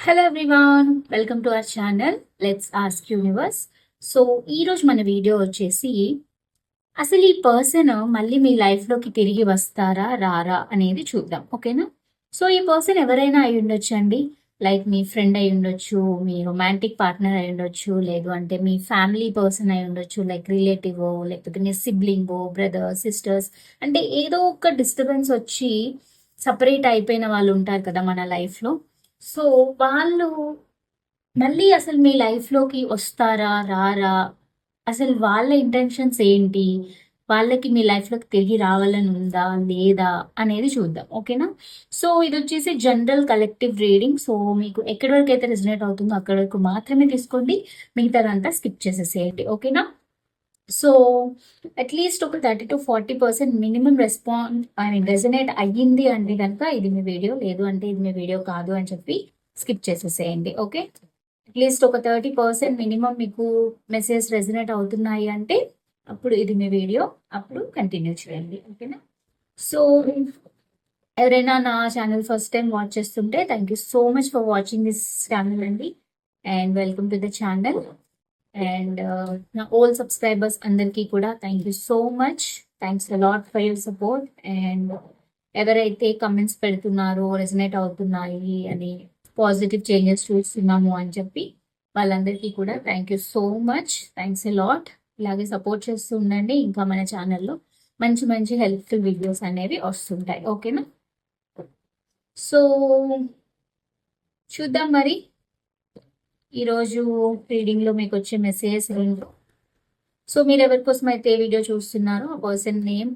Hello everyone welcome to our channel let's ask universe so ఈరోజు మన video వచ్చేసి అసలు ఈ పర్సన్ మళ్ళీ మీ లైఫ్లోకి తిరిగి వస్తారా రారా అనేది చూద్దాం ఓకేనా సో ఈ పర్సన్ ఎవరైనా అయి ఉండొచ్చు అండి? లైక్ మీ ఫ్రెండ్ అయి ఉండొచ్చు మీ రొమాంటిక్ పార్ట్నర్ అయి ఉండొచ్చు లేదు అంటే మీ ఫ్యామిలీ పర్సన్ అయి ఉండొచ్చు లైక్ రిలేటివ్ లేకపోతే మీ సిబ్లింగ్ బ్రదర్ సిస్టర్స్ అంటే ఏదో ఒక డిస్టర్బెన్స్ వచ్చి సపరేట్ అయిపోయిన వాళ్ళు ఉంటారు కదా మన లైఫ్లో సో వాళ్ళు మళ్ళీ అసలు మీ లైఫ్లోకి వస్తారా రారా? అసలు వాళ్ళ ఇంటెన్షన్స్ ఏంటి? వాళ్ళకి మీ లైఫ్లోకి తిరిగి రావాలని ఉందా లేదా అనేది చూద్దాం ఓకేనా? సో ఇది వచ్చేసి జనరల్ కలెక్టివ్ రీడింగ్ సో మీకు ఎక్కడి వరకు అయితే రిజనేట్ అవుతుందో అక్కడి వరకు మాత్రమే తీసుకోండి. మిగతాదంతా స్కిప్ చేసేసేయండి ఓకేనా? సో అట్లీస్ట్ ఒక thirty to forty percent minimum response I mean resonate అయ్యింది అంటే కనుక ఇది మీ వీడియో లేదు అంటే ఇది మీ వీడియో కాదు అని చెప్పి స్కిప్ చేసేసేయండి ఓకే అట్లీస్ట్ ఒక థర్టీ పర్సెంట్ మినిమం మీకు మెసేజ్ రెజనేట్ అవుతున్నాయి అంటే అప్పుడు ఇది మీ వీడియో అప్పుడు కంటిన్యూ చేయండి ఓకేనా సో ఎవరైనా నా ఛానల్ ఫస్ట్ టైం వాచ్ చేస్తుంటే thank you so much for watching this channel అండి. And welcome to the channel and uh, నా ఓల్డ్ సబ్స్క్రైబర్స్ అందరికీ కూడా thank you so much thanks lot for your support and ఎవరైతే comments పెడుతున్నారో resonate అవుతున్నాయి అని positive changes చూస్తున్నాము అని చెప్పి వాళ్ళందరికీ కూడా thank you so much thanks lot ఇలాగే సపోర్ట్ చేస్తూ ఉండండి. ఇంకా మన ఛానల్లో మంచి మంచి హెల్ప్ఫుల్ వీడియోస్ అనేవి వస్తుంటాయి. ఓకేనా సో చూద్దాం మరి. ఈరోజు రీడింగ్లో మీకు వచ్చే మెసేజ్ రెండు సో మీరు ఎవరి కోసం అయితే వీడియో చూస్తున్నారో ఆ పర్సన్ నేమ్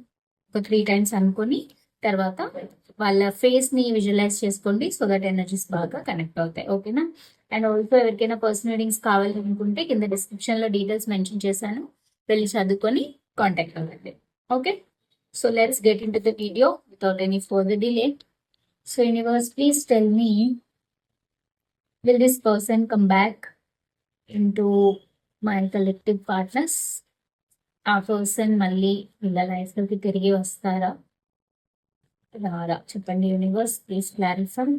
ఒక త్రీ టైమ్స్ అనుకొని తర్వాత వాళ్ళ ఫేస్ని విజువలైజ్ చేసుకోండి సో దట్ ఎనర్జీస్ బాగా కనెక్ట్ అవుతాయి. ఓకేనా అండ్ ఆల్సో ఎవరికైనా పర్సనల్ రీడింగ్స్ కావాలనుకుంటే కింద డిస్క్రిప్షన్లో డీటెయిల్స్ మెన్షన్ చేశాను. వెళ్ళి చదువుకొని కాంటాక్ట్ అవ్వండి. Okay so let's get into the video without any further delay so universe please tell me will this person come back into my collective partners ఆ person మళ్ళీ వీళ్ళ లైఫ్లోకి తిరిగి వస్తారా? రారా. చెప్పండి universe please clarify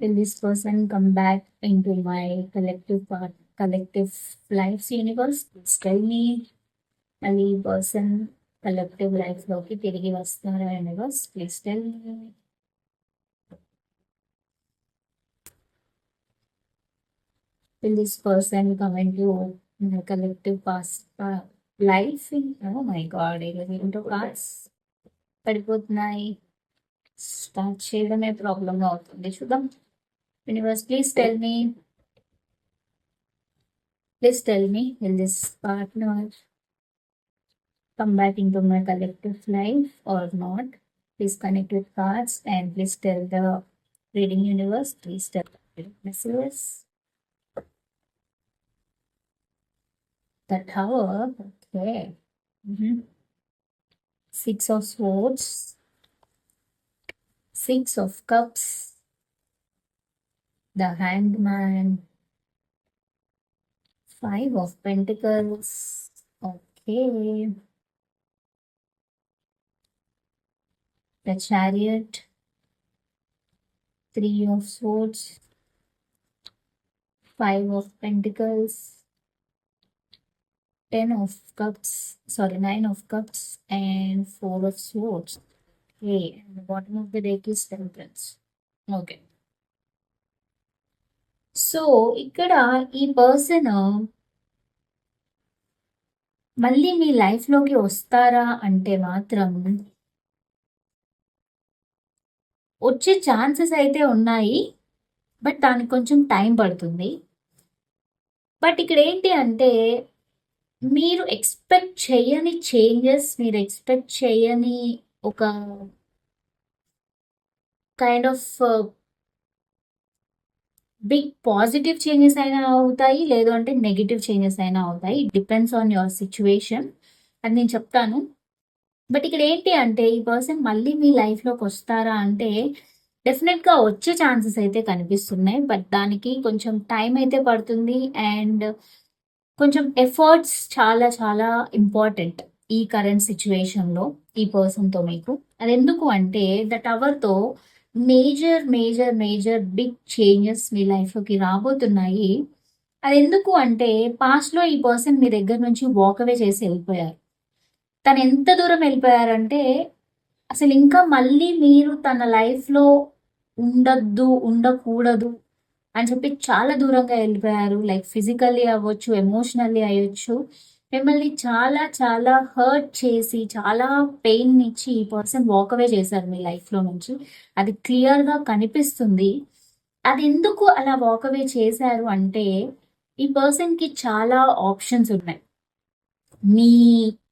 will this person come back into my collective part collective life universe style me మళ్ళీ person collective లైఫ్లోకి తిరిగి వస్తారా universe please tell will this person come into my collective past uh, life? In oh my god ఈరోజు ఏంటో cards పడిపోతున్నాయి start చేయడమే problem అవుతుంది చూద్దాం universe please tell me please tell me will this partner come back into my collective life or not. Please connect with cards and please tell the reading universe. Please tell the messages. The tower, okay. Mhm. Six of swords, six of cups, the hangman, five of pentacles. Okay. The chariot, three of swords, five of pentacles, ten of cups, sorry, nine of cups, and four of swords. Okay, and the bottom of the deck is temperance. Okay. So ఇక్కడ ఈ person మళ్ళీ మీ లైఫ్లోకి వస్తారా అంటే మాత్రం వచ్చే chances అయితే ఉన్నాయి బట్ దానికి కొంచెం టైం పడుతుంది. బట్ ఇక్కడ ఏంటి అంటే మీరు ఎక్స్పెక్ట్ చేయని చేంజెస్ మీరు ఎక్స్పెక్ట్ చేయని ఒక kind of big positive changes అయినా అవుతాయి లేదు అంటే నెగిటివ్ చేంజెస్ అయినా అవుతాయి. Depends on your situation. అది నేను చెప్తాను. బట్ ఇక్కడ ఏంటి అంటే ఈ పర్సన్ మళ్ళీ మీ లైఫ్లోకి వస్తారా అంటే డెఫినెట్గా వచ్చే ఛాన్సెస్ అయితే కనిపిస్తున్నాయి బట్ దానికి కొంచెం టైం అయితే పడుతుంది అండ్ కొంచెం ఎఫర్ట్స్ చాలా చాలా ఇంపార్టెంట్ ఈ కరెంట్ సిచ్యువేషన్‌లో ఈ పర్సన్‌తో మీకు. అది ఎందుకు అంటే the టవర్‌తో major, major, major big changes మీ లైఫ్‌లోకి రాబోతున్నాయి. అది ఎందుకు అంటే పాస్ట్‌లో ఈ పర్సన్ మీ దగ్గర నుంచి వాక్ అవే చేసి తను ఎంత దూరం వెళ్ళిపోయారంటే అసలు ఇంకా మళ్ళీ మీరు తన లైఫ్‌లో ఉండద్దు ఉండకూడదు అని చెప్పి చాలా దూరంగా వెళ్ళిపోయారు లైక్ ఫిజికల్లీ అవ్వచ్చు, ఎమోషనల్లీ అయ్యొచ్చు. మిమ్మల్ని చాలా చాలా హర్ట్ చేసి, చాలా పెయిన్ ఇచ్చి ఈ పర్సన్ వాక్ అవే చేశారు మీ లైఫ్‌లో నుంచి. అది క్లియర్‌గా కనిపిస్తుంది. అది ఎందుకు అలా వాక్ అవే చేశారు అంటే ఈ పర్సన్‌కి చాలా ఆప్షన్స్ ఉన్నాయి. మీ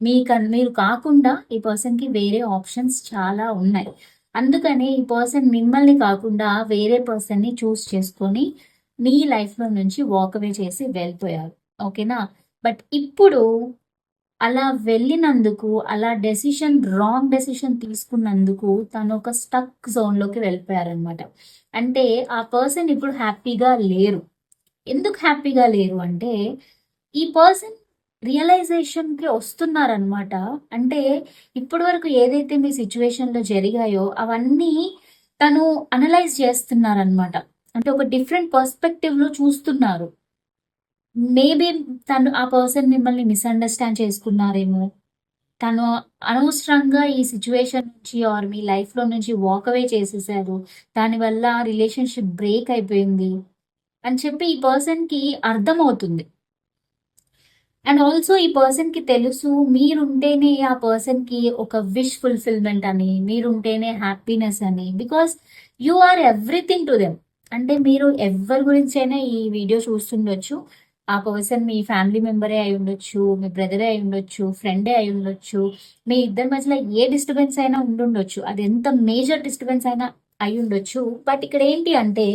మీకన్ మీరు కాకుండా ఈ పర్సన్‌కి వేరే ఆప్షన్స్ చాలా ఉన్నాయి. అందుకనే ఈ పర్సన్ మిమ్మల్ని కాకుండా వేరే పర్సన్‌ని చూజ్ చేసుకొని మీ లైఫ్‌లో నుంచి వాక్ అవే చేసి వెళ్ళిపోయారు. ఓకేనా? బట్ ఇప్పుడు అలా వెళ్ళినందుకు, అలా డెసిషన్ రాంగ్ డెసిషన్ తీసుకున్నందుకు తను ఒక స్టక్ జోన్‌లోకి వెళ్ళిపోయారనమాట. అంటే ఆ పర్సన్ ఇప్పుడు హ్యాపీగా లేరు. ఎందుకు హ్యాపీగా లేరు అంటే ఈ పర్సన్ రియలైజేషన్‌కి వస్తున్నారనమాట. అంటే ఇప్పటి వరకు ఏదైతే మీ సిట్యుయేషన్‌లో జరిగాయో అవన్నీ తను అనలైజ్ చేస్తున్నారనమాట. అంటే ఒక డిఫరెంట్ పర్స్పెక్టివ్‌లో చూస్తున్నారు. మేబీ తను ఆ పర్సన్ మిమ్మల్ని మిస్‌అండర్‌స్టాండ్ చేసుకున్నారేమో. తను అనవసరంగా ఈ సిచ్యువేషన్ నుంచి ఆర్ మీ లైఫ్‌లో నుంచి వాక్ అవే చేసేసారు. దానివల్ల రిలేషన్‌షిప్ బ్రేక్ అయిపోయింది. అని చెప్పి ఈ పర్సన్‌కి అర్థమవుతుంది. అండ్ ఆల్సో ఈ పర్సన్‌కి తెలుసు మీరుంటేనే ఆ పర్సన్‌కి ఒక విష్ ఫుల్‌ఫిల్‌మెంట్ అని, మీరుంటేనే హ్యాపీనెస్ అని. Because you are everything to them. అంటే మీరు ఎవ్వరి గురించైనా ఈ వీడియో చూస్తుండొచ్చు. ఆ పర్సన్ మీ ఫ్యామిలీ మెంబరే అయి ఉండొచ్చు మీ బ్రదరే అయ్యుండొచ్చు, ఫ్రెండే అయి ఉండొచ్చు మీ ఇద్దరి మధ్యలో ఏ డిస్టర్బెన్స్ అయినా ఉండుండొచ్చు. అది ఎంత మేజర్ డిస్టర్బెన్స్ అయినా అయి ఉండొచ్చు బట్ ఇక్కడ ఏంటి అంటే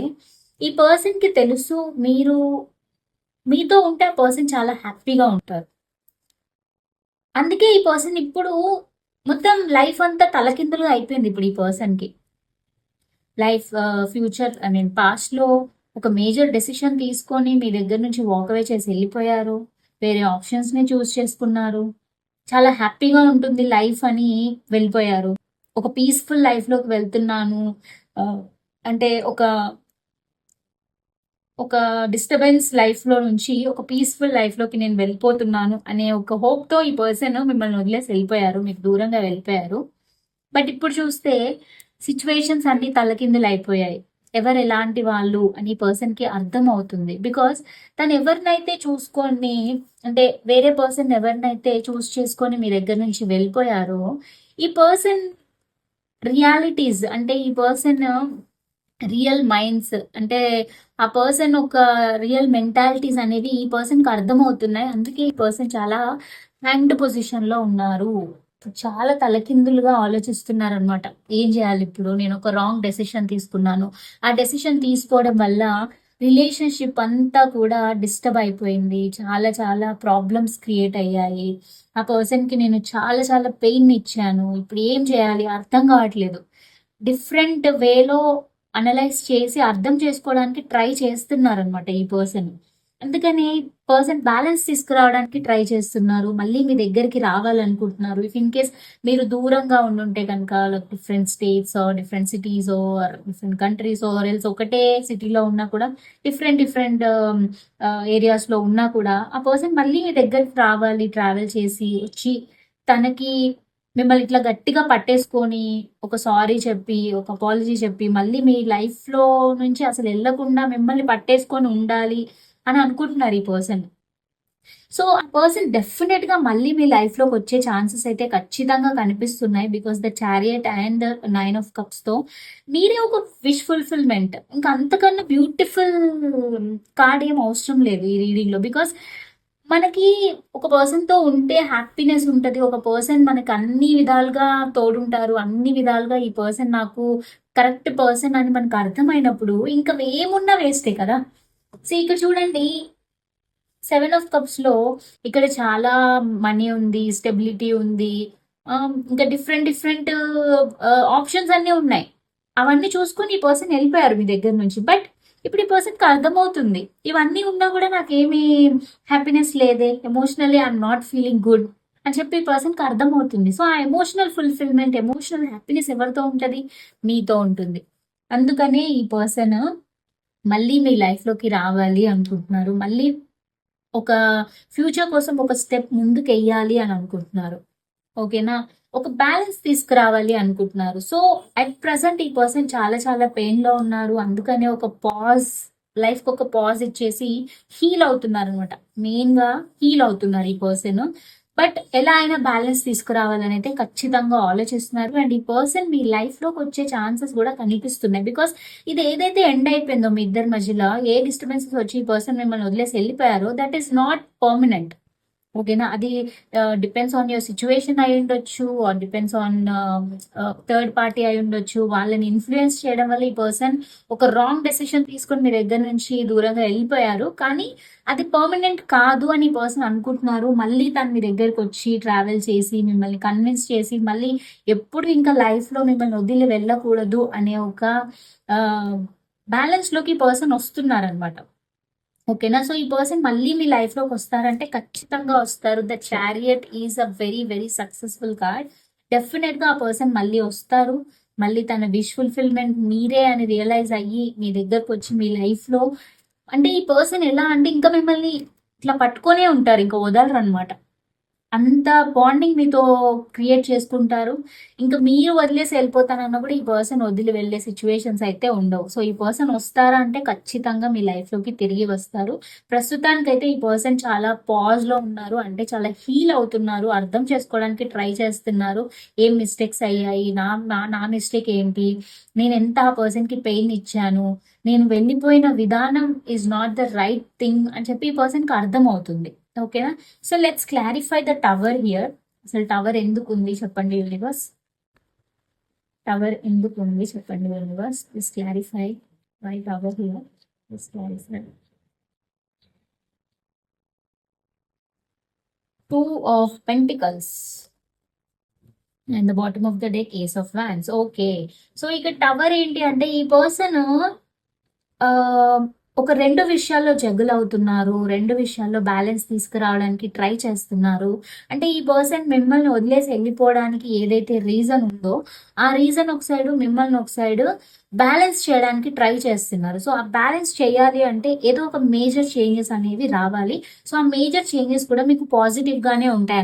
ఈ పర్సన్‌కి తెలుసు మీరు మీతో ఉంటే ఆ పర్సన్ చాలా హ్యాపీగా ఉంటారు. అందుకే ఈ పర్సన్ ఇప్పుడు మొత్తం లైఫ్ అంతా తలకిందులుగా అయిపోయింది ఇప్పుడు ఈ పర్సన్‌కి. లైఫ్ ఫ్యూచర్ ఐ మీన్ పాస్ట్‌లో ఒక మేజర్ డెసిషన్ తీసుకొని మీ దగ్గర నుంచి వాక్ అవే చేసి వెళ్ళిపోయారు వేరే ఆప్షన్స్‌ని చూస్ చేసుకున్నారు. చాలా హ్యాపీగా ఉంటుంది లైఫ్ అని వెళ్ళిపోయారు. ఒక పీస్‌ఫుల్ లైఫ్‌లోకి వెళ్తున్నాను. Uh, అంటే ఒక ఒక డిస్టర్బెన్స్ లైఫ్‌లో నుంచి ఒక పీస్‌ఫుల్ లైఫ్‌లోకి నేను వెళ్ళిపోతున్నాను అనే ఒక హోప్‌తో ఈ పర్సన్ మిమ్మల్ని వదిలేసి వెళ్ళిపోయారు మీకు దూరంగా వెళ్ళిపోయారు. బట్ ఇప్పుడు చూస్తే సిచ్యువేషన్స్ అన్ని తలకిందులు అయిపోయాయి ఎవరు ఎలాంటి వాళ్ళు అని పర్సన్కి అర్థం అవుతుంది బికాస్ తను ఎవరినైతే చూసుకొని అంటే వేరే పర్సన్ ఎవరినైతే చూస్ చేసుకొని మీ దగ్గర నుంచి వెళ్ళిపోయారో ఈ పర్సన్ రియాలిటీస్ అంటే ఈ పర్సన్ రియల్ మైండ్స్ అంటే ఆ పర్సన్ ఒక రియల్ మెంటాలిటీస్ అనేవి ఈ పర్సన్‌కి అర్థమవుతున్నాయి. అందుకే ఈ పర్సన్ చాలా హ్యాంగ్డ్ పొజిషన్‌లో ఉన్నారు. చాలా తలకిందులుగా ఆలోచిస్తున్నారనమాట. ఏం చేయాలి ఇప్పుడు? నేను ఒక రాంగ్ డెసిషన్ తీసుకున్నాను. ఆ డెసిషన్ తీసుకోవడం వల్ల రిలేషన్‌షిప్ అంతా కూడా డిస్టర్బ్ అయిపోయింది. చాలా చాలా ప్రాబ్లమ్స్ క్రియేట్ అయ్యాయి. ఆ పర్సన్‌కి నేను చాలా చాలా పెయిన్ ఇచ్చాను ఇప్పుడు ఏం చేయాలి? అర్థం కావట్లేదు. డిఫరెంట్ వేలో అనలైజ్ చేసి అర్థం చేసుకోవడానికి ట్రై చేస్తున్నారనమాట ఈ పర్సన్. అందుకని పర్సన్ బ్యాలెన్స్ తీసుకురావడానికి ట్రై చేస్తున్నారు. మళ్ళీ మీ దగ్గరికి రావాలనుకుంటున్నారు. ఇఫ్ ఇన్ కేస్ మీరు దూరంగా ఉండుంటే కనుక different states or different cities or different countries or else ఒకటే సిటీలో ఉన్నా కూడా డిఫరెంట్ డిఫరెంట్ ఏరియాస్‌లో ఉన్నా కూడా ఆ పర్సన్ మళ్ళీ మీ దగ్గరికి రావాలి ట్రావెల్ చేసి వచ్చి తనకి మిమ్మల్ని ఇట్లా గట్టిగా పట్టేసుకొని ఒక సారీ చెప్పి, ఒక అపాలజీ చెప్పి మళ్ళీ మీ లైఫ్‌లో నుంచి అసలు వెళ్ళకుండా మిమ్మల్ని పట్టేసుకొని ఉండాలి అని అనుకుంటున్నారు ఈ పర్సన్. సో, ఆ పర్సన్ డెఫినెట్గా మళ్ళీ మీ లైఫ్‌లోకి వచ్చే ఛాన్సెస్ అయితే ఖచ్చితంగా కనిపిస్తున్నాయి. Because the chariot and the nine of కప్స్‌తో మీరే ఒక విష్ ఫుల్‌ఫిల్‌మెంట్. ఇంకా అంతకన్నా బ్యూటిఫుల్ కార్డ్ ఏం అవసరం లేదు ఈ రీడింగ్‌లో. బికాస్ మనకి ఒక పర్సన్‌తో ఉంటే హ్యాపీనెస్ ఉంటది. ఒక పర్సన్ మనకి అన్ని విధాలుగా తోడుంటారు. అన్ని విధాలుగా ఈ పర్సన్ నాకు కరెక్ట్ పర్సన్ అని మనకు అర్థమైనప్పుడు ఇంకా ఏమున్నా వేస్తే కదా! సో, ఇక్కడ చూడండి సెవెన్ ఆఫ్ కప్స్‌లో ఇక్కడ చాలా మనీ ఉంది. స్టెబిలిటీ ఉంది. ఇంకా డిఫరెంట్ డిఫరెంట్ ఆప్షన్స్ అన్నీ ఉన్నాయి. అవన్నీ చూసుకుని ఈ పర్సన్ వెళ్ళిపోయారు మీ దగ్గర నుంచి. బట్ ఇప్పుడు ఈ పర్సన్‌కి అర్థమవుతుంది. ఇవన్నీ ఉన్నా కూడా నాకేమీ హ్యాపీనెస్ లేదే. Emotionally I'm not feeling good అని చెప్పి పర్సన్కి అర్థమవుతుంది. సో ఆ ఎమోషనల్ ఫుల్ఫిల్మెంట్ ఎమోషనల్ హ్యాపీనెస్ ఎవరితో ఉంటుంది? మీతో ఉంటుంది. అందుకనే ఈ పర్సన్ మళ్ళీ మీ లైఫ్లోకి రావాలి అనుకుంటున్నారు. మళ్ళీ ఒక ఫ్యూచర్ కోసం ఒక స్టెప్ ముందుకు వెయ్యాలి అని అనుకుంటున్నారు. ఓకేనా ఒక బ్యాలెన్స్ తీసుకురావాలి అనుకుంటున్నారు. సో అట్ ప్రజెంట్ ఈ పర్సన్ చాలా చాలా పెయిన్లో ఉన్నారు. అందుకనే ఒక పాజ్ లైఫ్కి ఒక పాజ్ ఇచ్చేసి హీల్ అవుతున్నారు అనమాట మెయిన్గా హీల్ అవుతున్నారు ఈ పర్సన్ బట్ ఎలా అయినా బ్యాలెన్స్ తీసుకురావాలని అయితే ఖచ్చితంగా ఆలోచిస్తున్నారు. అండ్ ఈ పర్సన్ మీ లైఫ్లోకి వచ్చే ఛాన్సెస్ కూడా కనిపిస్తున్నాయి. బికాస్ ఇది ఏదైతే ఎండ్ అయిపోయిందో మీ ఇద్దరి మధ్యలో ఏ డిస్టర్బెన్సెస్ వచ్చి ఈ పర్సన్ మిమ్మల్ని వదిలేసి వెళ్ళిపోయారో దట్ ఈస్ నాట్ పర్మనెంట్ ఓకేనా? అది డిపెండ్స్ ఆన్ యువర్ సిచ్యువేషన్ అయి ఉండొచ్చు or depends on third party అయి ఉండొచ్చు. వాళ్ళని ఇన్ఫ్లుయెన్స్ చేయడం వల్ల ఈ పర్సన్ ఒక రాంగ్ డెసిషన్ తీసుకొని మీ దగ్గర నుంచి దూరంగా వెళ్ళిపోయారు. కానీ అది పర్మనెంట్ కాదు అని పర్సన్ అనుకుంటున్నారు. మళ్ళీ తను మీ దగ్గరకు వచ్చి ట్రావెల్ చేసి మిమ్మల్ని కన్విన్స్ చేసి మళ్ళీ ఎప్పుడు ఇంకా లైఫ్లో మిమ్మల్ని వదిలి వెళ్ళకూడదు అనే ఒక బ్యాలెన్స్లోకి పర్సన్ వస్తున్నారనమాట ఓకేనా? సో ఈ పర్సన్ మళ్ళీ మీ లైఫ్లోకి వస్తారంటే ఖచ్చితంగా వస్తారు. The chariot is a very very successful card డెఫినెట్గా ఆ పర్సన్ మళ్ళీ వస్తారు. మళ్ళీ తన విష్ ఫుల్ఫిల్మెంట్ మీరే అని రియలైజ్ అయ్యి మీ దగ్గరకు వచ్చి మీ లైఫ్లో అంటే ఈ పర్సన్ ఎలా అంటే ఇంకా మిమ్మల్ని ఇట్లా పట్టుకొనే ఉంటారు ఇంకా వదలరు అనమాట అంత బాండింగ్ మీతో క్రియేట్ చేసుకుంటారు. ఇంకా మీరు వదిలేసి వెళ్ళిపోతానన్నప్పుడు ఈ పర్సన్ వదిలి వెళ్ళే సిచ్యువేషన్స్ అయితే ఉండవు. సో ఈ పర్సన్ వస్తారా అంటే ఖచ్చితంగా మీ లైఫ్లోకి తిరిగి వస్తారు. ప్రస్తుతానికైతే ఈ పర్సన్ చాలా పాజ్లో ఉన్నారు. అంటే చాలా హీల్ అవుతున్నారు. అర్థం చేసుకోవడానికి ట్రై చేస్తున్నారు. ఏం మిస్టేక్స్ అయ్యాయి? నా నా నా మిస్టేక్ ఏంటి? నేను ఎంత ఆ పర్సన్కి పెయిన్ ఇచ్చాను? నేను వెళ్ళిపోయిన విధానం is not the right thing అని చెప్పి ఈ పర్సన్కి అర్థం అవుతుంది. ఓకేనా so let's clarify the tower here అసలు టవర్ ఎందుకు ఉంది చెప్పండి యూనివర్స్ టవర్ ఎందుకు ఉంది చెప్పండి universe please clarify why tower here please clarify two of pentacles and the bottom of the day case of wands okay so ఇక tower ఏంటి అంటే ఈ పర్సన్ ఒక రెండు విషయాల్లో జగ్గులు అవుతున్నారు రెండు విషయాల్లో బ్యాలెన్స్ తీసుకురావడానికి ట్రై చేస్తున్నారు. అంటే ఈ పర్సన్ మిమ్మల్ని వదిలేసి వెళ్ళిపోవడానికి ఏదైతే రీజన్ ఉందో ఆ రీజన్ ఒక సైడ్ మిమ్మల్ని ఒక సైడ్ బ్యాలెన్స్ చేయడానికి ట్రై చేస్తున్నారు. సో ఆ బ్యాలెన్స్ చేయాలి అంటే ఏదో ఒక మేజర్ చేంజెస్ అనేవి రావాలి. సో ఆ మేజర్ చేంజెస్ కూడా మీకు పాజిటివ్ గానే ఉంటాయి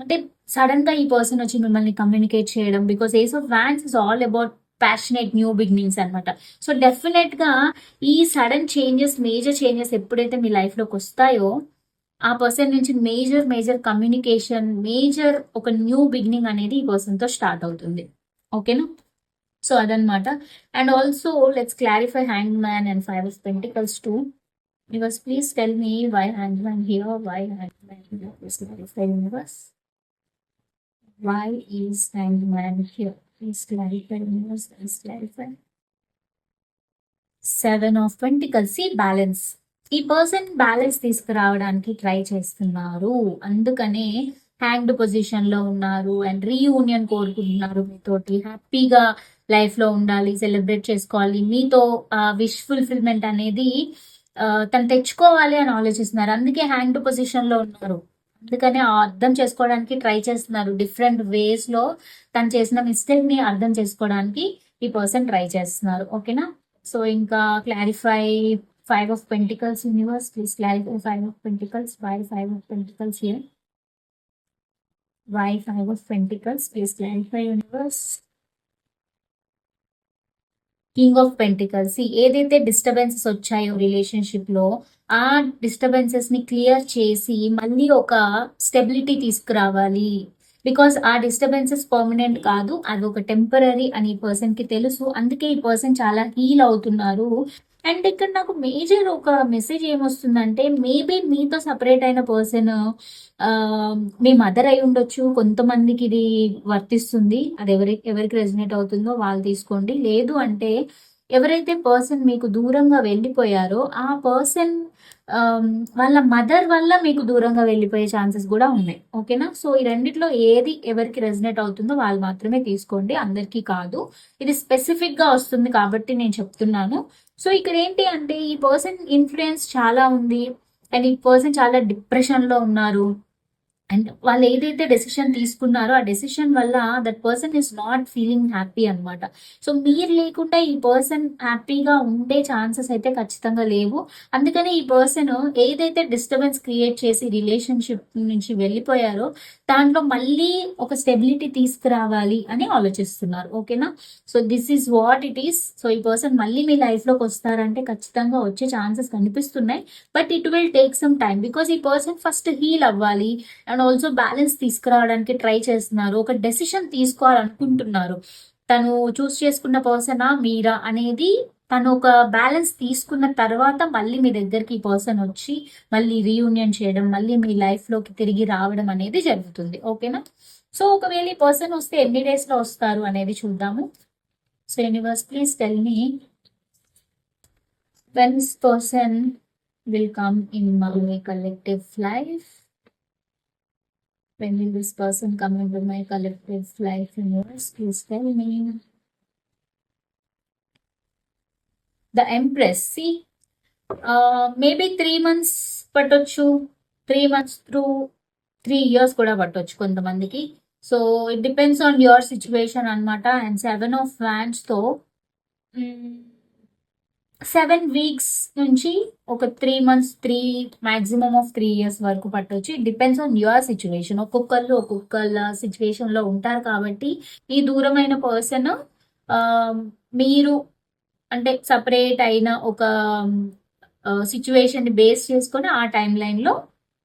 అంటే సడన్గా ఈ పర్సన్ వచ్చి మిమ్మల్ని కమ్యూనికేట్ చేయడం because ace of wands is all about passionate new beginnings అనమాట సో డెఫినెట్గా ఈ సడన్ చేంజెస్ మేజర్ చేంజెస్ ఎప్పుడైతే మీ లైఫ్లోకి వస్తాయో ఆ పర్సన్ నుంచి మేజర్ మేజర్ కమ్యూనికేషన్ మేజర్ ఒక న్యూ బిగినింగ్ అనేది ఈ పర్సన్తో స్టార్ట్ అవుతుంది. ఓకేనా సో అదనమాట and also let's clarify hand man and five of pentacles two universe please tell me why hang man here why hand man here clarify universe why is hang man here Please clarify, please clarify. Seven of pentacles ఈ balance ఈ person balance తీసుకురావడానికి try చేస్తున్నారు. అందుకనే hanged పొజిషన్లో ఉన్నారు and reunion కోరుకుంటున్నారు మీతోటి. హ్యాపీగా లైఫ్లో ఉండాలి సెలబ్రేట్ చేసుకోవాలి. మీతో విష్ ఫుల్ఫిల్మెంట్ అనేది తను తెచ్చుకోవాలి అని ఆలోచిస్తున్నారు. అందుకే హ్యాంగ్డ్ పొజిషన్లో ఉన్నారు. అందుకని అర్థం చేసుకోవడానికి ట్రై చేస్తున్నారు. డిఫరెంట్ వేస్లో తను చేసిన మిస్టేక్ని అర్థం చేసుకోవడానికి ఈ పర్సన్ ట్రై చేస్తున్నారు. ఓకేనా సో ఇంకా clarify five of pentacles universe please clarify five of pentacles why five of pentacles here why five of pentacles please clarify universe king of pentacles ఏదైతే డిస్టర్బెన్సెస్ వచ్చాయో రిలేషన్షిప్లో ఆ డిస్టర్బెన్సెస్ని క్లియర్ చేసి మళ్ళీ ఒక స్టెబిలిటీ తీసుకురావాలి. బికాస్ ఆ డిస్టర్బెన్సెస్ పర్మనెంట్ కాదు అది ఒక టెంపరీ అని ఈ పర్సన్కి తెలుసు. అందుకే ఈ పర్సన్ చాలా హీల్ అవుతున్నారు. అండ్ ఇక్కడ నాకు మేజర్ ఒక మెసేజ్ ఏమొస్తుందంటే మేబీ మీతో సపరేట్ అయిన పర్సన్ మీ మదర్ అయి ఉండొచ్చు కొంతమందికి ఇది వర్తిస్తుంది అది ఎవరి ఎవరికి రెజినేట్ అవుతుందో వాళ్ళు తీసుకోండి. లేదు అంటే ఎవరైతే పర్సన్ మీకు దూరంగా వెళ్ళిపోయారో ఆ పర్సన్ Um, వాళ్ళ మదర్ వల్ల మీకు దూరంగా వెళ్ళిపోయే ఛాన్సెస్ కూడా ఉన్నాయి. ఓకేనా సో ఈ రెండిట్లో ఏది ఎవరికి రెజినేట్ అవుతుందో వాళ్ళు మాత్రమే తీసుకోండి. అందరికీ కాదు. ఇది స్పెసిఫిక్గా వస్తుంది కాబట్టి నేను చెప్తున్నాను. సో ఇక్కడ ఏంటి అంటే ఈ పర్సన్ ఇన్ఫ్లుయెన్స్ చాలా ఉంది. అండ్ ఈ పర్సన్ చాలా డిప్రెషన్లో ఉన్నారు. అండ్ వాళ్ళు ఏదైతే డెసిషన్ తీసుకున్నారో ఆ డెసిషన్ వల్ల that person is not feeling happy అనమాట సో మీరు లేకుండా ఈ పర్సన్ హ్యాపీగా ఉండే ఛాన్సెస్ అయితే ఖచ్చితంగా లేవు. అందుకని ఈ పర్సన్ ఏదైతే డిస్టర్బెన్స్ క్రియేట్ చేసి రిలేషన్షిప్ నుంచి వెళ్ళిపోయారో దాంట్లో మళ్ళీ ఒక స్టెబిలిటీ తీసుకురావాలి అని ఆలోచిస్తున్నారు. ఓకేనా so this is what it is so ఈ పర్సన్ మళ్ళీ మీ లైఫ్లోకి వస్తారంటే ఖచ్చితంగా వచ్చే ఛాన్సెస్ కనిపిస్తున్నాయి. But it will take some time because ఈ పర్సన్ ఫస్ట్ హీల్ అవ్వాలి. అండ్ ఆల్సో బ్యాలెన్స్ తీసుకురావడానికి ట్రై చేస్తున్నారు. ఒక డెసిషన్ తీసుకోవాలనుకుంటున్నారు. తను చూస్ చేసుకున్న పర్సనా మీరా అనేది తను ఒక బ్యాలెన్స్ తీసుకున్న తర్వాత మళ్ళీ మీ దగ్గరికి ఈ పర్సన్ వచ్చి మళ్ళీ రీయూనియన్ చేయడం మళ్ళీ మీ లైఫ్లోకి తిరిగి రావడం అనేది జరుగుతుంది. ఓకేనా సో ఒకవేళ ఈ పర్సన్ వస్తే ఎన్ని డేస్లో వస్తారు అనేది చూద్దాము. So universe please tell me when this person will come in my collective life when will this person come into my collective life universe please tell me the empress see uh, maybe three months పట్టొచ్చు three months through three years కూడా పట్టొచ్చు కొంతమందికి so it depends on your situation అనమాట and seven of ఫ్యాన్స్తో seven weeks నుంచి ఒక three months three maximum of three years వరకు పట్టొచ్చు. డిపెండ్స్ ఆన్ యువర్ సిచ్యువేషన్ ఒక్కొక్కళ్ళు ఒక్కొక్కళ్ళ సిచ్యువేషన్లో ఉంటారు కాబట్టి ఈ దూరమైన పర్సన్ మీరు అంటే సపరేట్ అయిన ఒక సిచ్యువేషన్ బేస్ చేసుకొని ఆ టైం లైన్లో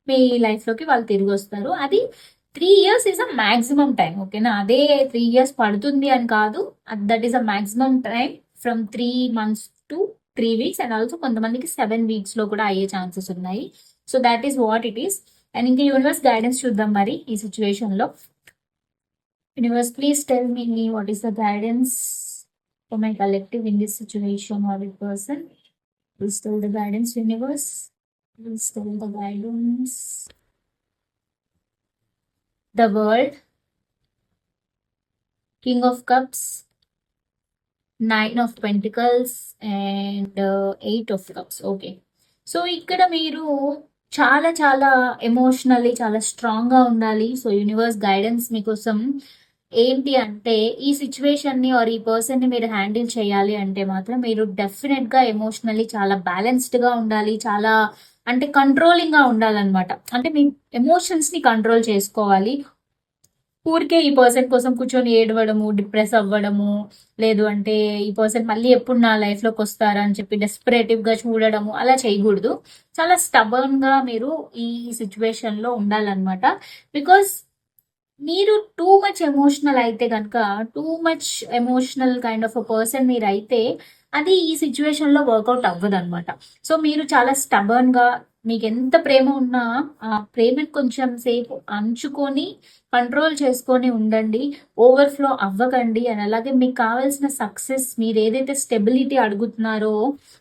మీ లైఫ్లోకి వాళ్ళు తిరిగి వస్తారు. అది three years is a maximum time ఓకేనా అదే త్రీ ఇయర్స్ పడుతుంది అని కాదు. That is a maximum time from three months to three weeks and also కొంతమందికి సెవెన్ వీక్స్లో కూడా అయ్యే ఛాన్సెస్ ఉన్నాయి. So that is what it is and ఇంకా యూనివర్స్ గైడెన్స్ చూద్దాం మరి ఈ సిచ్యువేషన్లో. Universe please tell me what is the guidance for my collective in this situation or it person please tell the guidance universe please tell the guidance the world king of cups nine of pentacles and eight of cups okay so ఇక్కడ మీరు చాలా చాలా emotionally చాలా స్ట్రాంగ్గా ఉండాలి. So universe guidance మీకోసం ఏంటి అంటే ఈ సిచ్యువేషన్ని ఆర్ ఈ పర్సన్ని మీరు హ్యాండిల్ చేయాలి అంటే మాత్రం మీరు డెఫినెట్గా ఎమోషనల్లీ చాలా బ్యాలెన్స్డ్గా ఉండాలి. చాలా అంటే కంట్రోలింగ్గా ఉండాలన్నమాట. అంటే మీ ఎమోషన్స్ని కంట్రోల్ చేసుకోవాలి. ఊరికే ఈ పర్సన్ కోసం కూర్చొని ఏడవడము డిప్రెస్ అవ్వడము లేదు అంటే ఈ పర్సన్ మళ్ళీ ఎప్పుడు నా లైఫ్లోకి వస్తారా అని చెప్పి డెస్పరేటివ్గా చూడడము అలా చేయకూడదు. చాలా స్టబర్న్గా మీరు ఈ సిచ్యువేషన్లో ఉండాలన్నమాట. బికాస్ మీరు టూ మచ్ ఎమోషనల్ అయితే కనుక too much emotional kind of a person మీరు అయితే అది ఈ సిచ్యువేషన్లో వర్కౌట్ అవ్వదు అనమాట సో మీరు చాలా స్టబర్న్గా మీకు ఎంత ప్రేమ ఉన్నా ఆ ప్రేమను కొంచెం సేపు అంచుకొని కంట్రోల్ చేసుకొని ఉండండి. ఓవర్ఫ్లో అవ్వకండి. అని అలాగే మీకు కావాల్సిన సక్సెస్ మీరు ఏదైతే స్టెబిలిటీ అడుగుతున్నారో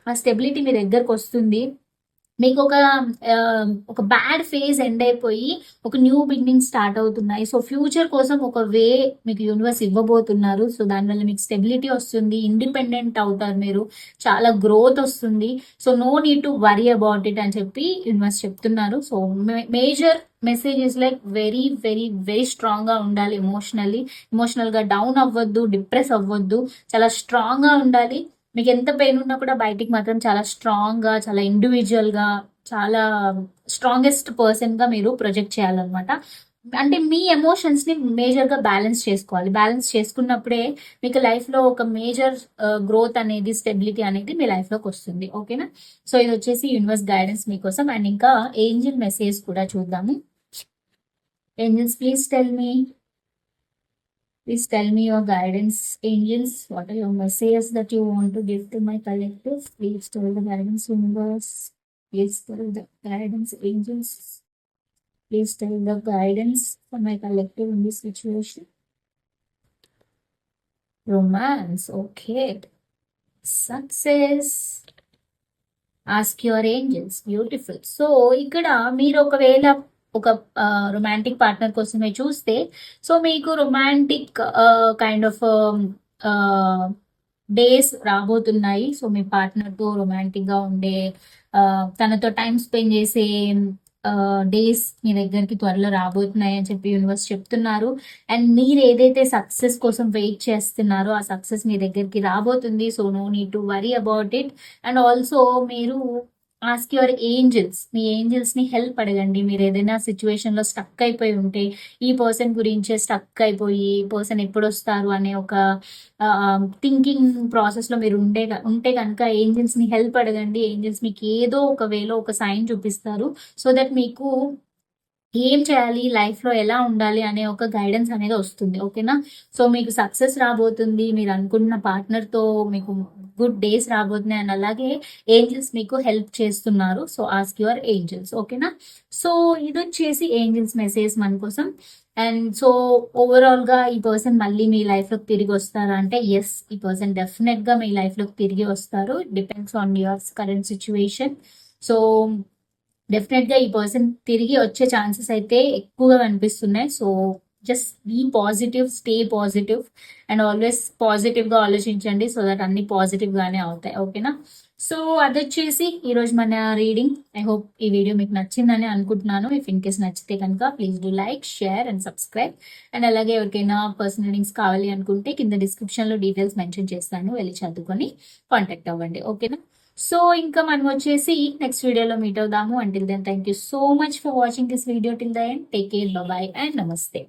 ఆ స్టెబిలిటీ మీ దగ్గరకు వస్తుంది. మీకు ఒక ఒక బ్యాడ్ ఫేజ్ ఎండ్ అయిపోయి ఒక న్యూ బిగినింగ్ స్టార్ట్ అవుతున్నాయి. సో ఫ్యూచర్ కోసం ఒక వే మీకు యూనివర్స్ ఇవ్వబోతున్నారు. సో దానివల్ల మీకు స్టెబిలిటీ వస్తుంది ఇండిపెండెంట్ అవుతారు మీరు. చాలా గ్రోత్ వస్తుంది. So no need to worry about it అని చెప్పి యూనివర్స్ చెప్తున్నారు. So major message is like very very very స్ట్రాంగ్గా ఉండాలి ఎమోషనల్లీ ఎమోషనల్గా డౌన్ అవ్వద్దు డిప్రెస్ అవ్వద్దు. చాలా స్ట్రాంగ్గా ఉండాలి. మీకు ఎంత పెయిన్ ఉన్నా కూడా బయటికి మాత్రం చాలా స్ట్రాంగ్గా చాలా ఇండివిజువల్గా చాలా స్ట్రాంగెస్ట్ పర్సన్గా మీరు ప్రొజెక్ట్ చేయాలన్నమాట. అంటే మీ ఎమోషన్స్ని మేజర్గా బ్యాలెన్స్ చేసుకోవాలి. బ్యాలెన్స్ చేసుకున్నప్పుడే మీకు లైఫ్లో ఒక మేజర్ గ్రోత్ uh, అనేది స్టెబిలిటీ అనేది మీ లైఫ్లోకి వస్తుంది. ఓకేనా సో ఇది వచ్చేసి యూనివర్స్ గైడెన్స్ మీకోసం. అండ్ ఇంకా ఏంజిల్ మెసేజ్ కూడా చూద్దాము. Angels please tell me Please tell me your guidance, angels. What are your messages that you want to give to my collective? Please tell the guidance universe. Please tell the guidance angels. Please tell the guidance for my collective in this situation. Romance, okay. Success. Ask your angels. Beautiful. So, ఇక్కడ మీరు ఒకవేళ ఒక romantic partner కోసమే చూస్తే so మీకు romantic kind of days రాబోతున్నాయి. So మీ పార్ట్నర్తో రొమాంటిక్గా ఉండే తనతో టైం స్పెండ్ చేసే డేస్ మీ దగ్గరికి త్వరలో రాబోతున్నాయి అని చెప్పి యూనివర్స్ చెప్తున్నారు. అండ్ మీరు ఏదైతే సక్సెస్ కోసం వెయిట్ చేస్తున్నారో ఆ సక్సెస్ మీ దగ్గరికి రాబోతుంది. So no need to worry about it and also మీరు ఆస్క్ యువర్ ఏంజల్స్ మీ ఏంజల్స్ని హెల్ప్ అడగండి. మీరు ఏదైనా సిచ్యువేషన్లో స్టక్ అయిపోయి ఉంటే ఈ పర్సన్ గురించే స్టక్ అయిపోయి ఈ పర్సన్ ఎప్పుడు వస్తారు అనే ఒక థింకింగ్ ప్రాసెస్లో మీరు ఉండే ఉంటే కనుక ఏంజల్స్ని హెల్ప్ అడగండి. ఏంజల్స్ మీకు ఏదో ఒక వేలో ఒక సైన్ చూపిస్తారు. సో దట్ మీకు ఏం చేయాలి లైఫ్లో ఎలా ఉండాలి అనే ఒక గైడెన్స్ అనేది వస్తుంది ఓకేనా? సో మీకు సక్సెస్ రాబోతుంది మీరు అనుకుంటున్న పార్ట్నర్తో మీకు గుడ్ డేస్ రాబోతున్నాయి అండ్ అలాగే ఏంజల్స్ మీకు హెల్ప్ చేస్తున్నారు. సో ఆస్క్ యువర్ ఏంజల్స్ ఓకేనా? సో ఇది వచ్చేసి ఏంజల్స్ మెసేజ్ మన కోసం. అండ్ సో ఓవరాల్గా ఈ పర్సన్ మళ్ళీ మీ లైఫ్లోకి తిరిగి వస్తారా అంటే ఎస్ ఈ పర్సన్ డెఫినెట్గా మీ లైఫ్లోకి తిరిగి వస్తారు. Depends on yours current situation so డెఫినెట్గా ఈ పర్సన్ తిరిగి వచ్చే ఛాన్సెస్ అయితే ఎక్కువగా కనిపిస్తున్నాయి. So just be positive stay positive and always పాజిటివ్గా ఆలోచించండి సో దట్ అన్ని పాజిటివ్గానే అవుతాయి. ఓకేనా సో అది వచ్చేసి ఈరోజు మన రీడింగ్ ఐ హోప్ ఈ వీడియో మీకు నచ్చిందని అనుకుంటున్నాను. ఇఫ్ ఇన్ కేస్ నచ్చితే కనుక please do like share and subscribe and అలాగే ఎవరికైనా పర్సనల్ రీడింగ్స్ కావాలి అనుకుంటే కింద డిస్క్రిప్షన్లో డీటెయిల్స్ మెన్షన్ చేస్తాను. వెళ్ళి చదువుకొని కాంటాక్ట్ అవ్వండి. ఓకేనా సో ఇంకా మనం వచ్చేసి నెక్స్ట్ వీడియోలో మీట్ అవుదాము. Until then thank you so much for watching this video till the end take care bye and నమస్తే